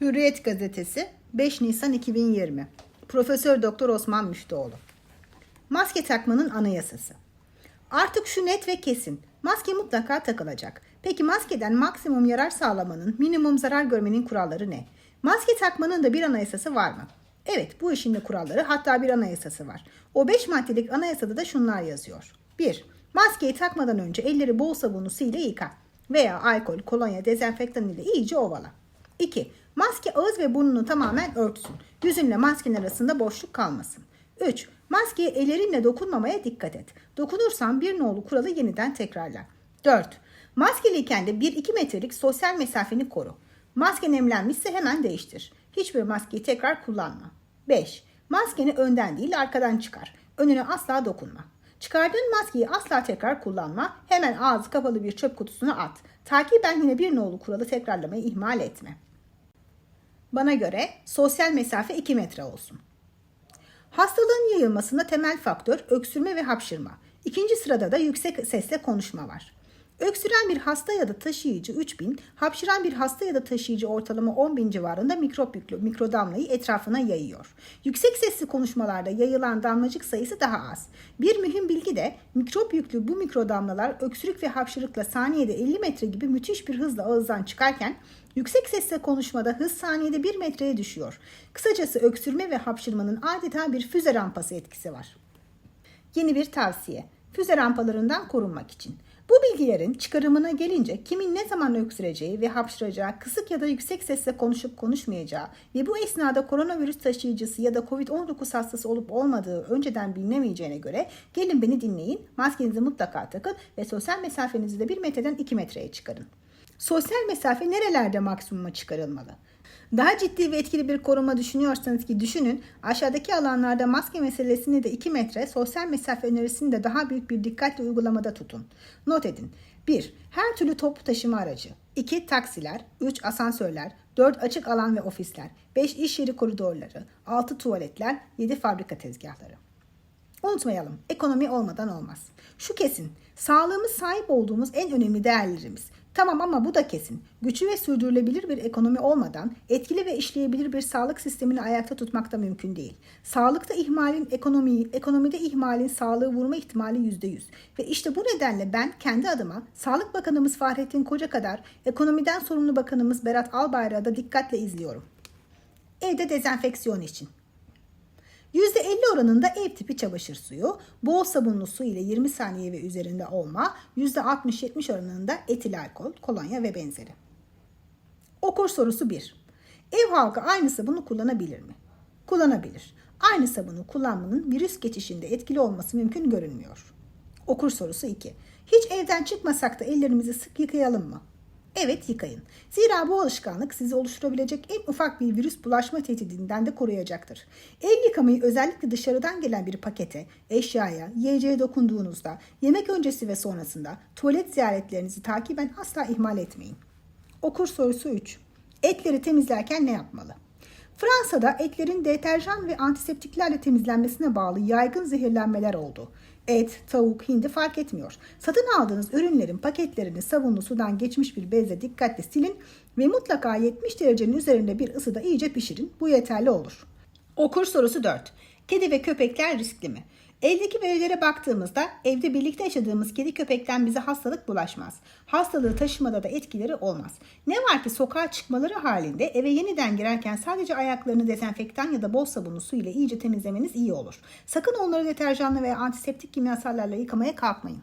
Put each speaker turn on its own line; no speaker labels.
Hürriyet Gazetesi 5 Nisan 2020 Profesör Doktor Osman Müştioğlu Maske takmanın anayasası Artık şu net ve kesin. Maske mutlaka takılacak. Peki maskeden maksimum yarar sağlamanın, minimum zarar görmenin kuralları ne? Maske takmanın da bir anayasası var mı? Evet, bu işin de kuralları hatta bir anayasası var. O 5 maddelik anayasada da şunlar yazıyor. 1. Maskeyi takmadan önce elleri bol sabunlu su ile yıka veya alkol, kolonya, dezenfektan ile iyice ovala. 2. Maske ağız ve burnunu tamamen örtsün. Yüzünle maskenin arasında boşluk kalmasın. 3. Maskeye ellerinle dokunmamaya dikkat et. Dokunursan bir nolu kuralı yeniden tekrarla. 4. Maskeliyken de 1-2 metrelik sosyal mesafeni koru. Maske nemlenmişse hemen değiştir. Hiçbir maskeyi tekrar kullanma. 5. Maskeni önden değil arkadan çıkar. Önüne asla dokunma. Çıkardığın maskeyi asla tekrar kullanma. Hemen ağzı kapalı bir çöp kutusuna at. Takiben yine bir nolu kuralı tekrarlamayı ihmal etme. Bana göre sosyal mesafe 2 metre olsun. Hastalığın yayılmasında temel faktör öksürme ve hapşırma. İkinci sırada da yüksek sesle konuşma var. Öksüren bir hasta ya da taşıyıcı 3000, hapşıran bir hasta ya da taşıyıcı ortalama 10.000 civarında mikrop yüklü mikrodamlayı etrafına yayıyor. Yüksek sesli konuşmalarda yayılan damlacık sayısı daha az. Bir mühim bilgi de mikrop yüklü bu mikrodamlalar öksürük ve hapşırıkla saniyede 50 metre gibi müthiş bir hızla ağızdan çıkarken Yüksek sesle konuşmada hız saniyede 1 metreye düşüyor. Kısacası öksürme ve hapşırmanın adeta bir füze rampası etkisi var. Yeni bir tavsiye. Füze rampalarından korunmak için. Bu bilgilerin çıkarımına gelince kimin ne zaman öksüreceği ve hapşıracağı, kısık ya da yüksek sesle konuşup konuşmayacağı ve bu esnada koronavirüs taşıyıcısı ya da COVID-19 hastası olup olmadığı önceden bilinemeyeceğine göre gelin beni dinleyin, maskenizi mutlaka takın ve sosyal mesafenizi de 1 metreden 2 metreye çıkarın. Sosyal mesafe nerelerde maksimuma çıkarılmalı? Daha ciddi ve etkili bir koruma düşünüyorsanız ki düşünün aşağıdaki alanlarda maske meselesini de 2 metre, sosyal mesafe önerisini de daha büyük bir dikkatle uygulamada tutun. Not edin. 1. Her türlü toplu taşıma aracı. 2. Taksiler. 3. Asansörler. 4. Açık alan ve ofisler. 5. iş yeri koridorları. 6. Tuvaletler. 7. Fabrika tezgahları. Unutmayalım, ekonomi olmadan olmaz. Şu kesin, sağlığımız sahip olduğumuz en önemli değerlerimiz. Tamam ama bu da kesin. Güçlü ve sürdürülebilir bir ekonomi olmadan etkili ve işleyebilir bir sağlık sistemini ayakta tutmak da mümkün değil. Sağlıkta ihmalin ekonomiyi, ekonomide ihmalin sağlığı vurma ihtimali %100. Ve işte bu nedenle ben kendi adıma Sağlık Bakanımız Fahrettin Koca kadar ekonomiden sorumlu Bakanımız Berat Albayrak'ı da dikkatle izliyorum. Evde dezenfeksiyon için. %50 oranında ev tipi çamaşır suyu, bol sabunlu su ile 20 saniye ve üzerinde olma, %60-70 oranında etil alkol, kolonya ve benzeri. Okur sorusu 1. Ev halkı aynı sabunu kullanabilir mi? Kullanabilir. Aynı sabunu kullanmanın virüs geçişinde etkili olması mümkün görünmüyor. Okur sorusu 2. Hiç evden çıkmasak da ellerimizi sık yıkayalım mı? Evet yıkayın. Zira bu alışkanlık sizi oluşturabilecek en ufak bir virüs bulaşma tehdidinden de koruyacaktır. El yıkamayı özellikle dışarıdan gelen bir pakete, eşyaya, yiyeceğe dokunduğunuzda, yemek öncesi ve sonrasında tuvalet ziyaretlerinizi takiben asla ihmal etmeyin. Okur sorusu 3. Etleri temizlerken ne yapmalı? Fransa'da etlerin deterjan ve antiseptiklerle temizlenmesine bağlı yaygın zehirlenmeler oldu. Et, tavuk, hindi fark etmiyor. Satın aldığınız ürünlerin paketlerini sabunlu sudan geçmiş bir bezle dikkatle silin ve mutlaka 70 derecenin üzerinde bir ısıda iyice pişirin. Bu yeterli olur. Okur sorusu 4. Kedi ve köpekler riskli mi? Eldeki verilere baktığımızda evde birlikte yaşadığımız kedi köpekten bize hastalık bulaşmaz. Hastalığı taşımada da etkileri olmaz. Ne var ki sokağa çıkmaları halinde eve yeniden girerken sadece ayaklarını dezenfektan ya da bol sabunlu su ile iyice temizlemeniz iyi olur. Sakın onları deterjanlı veya antiseptik kimyasallarla yıkamaya kalkmayın.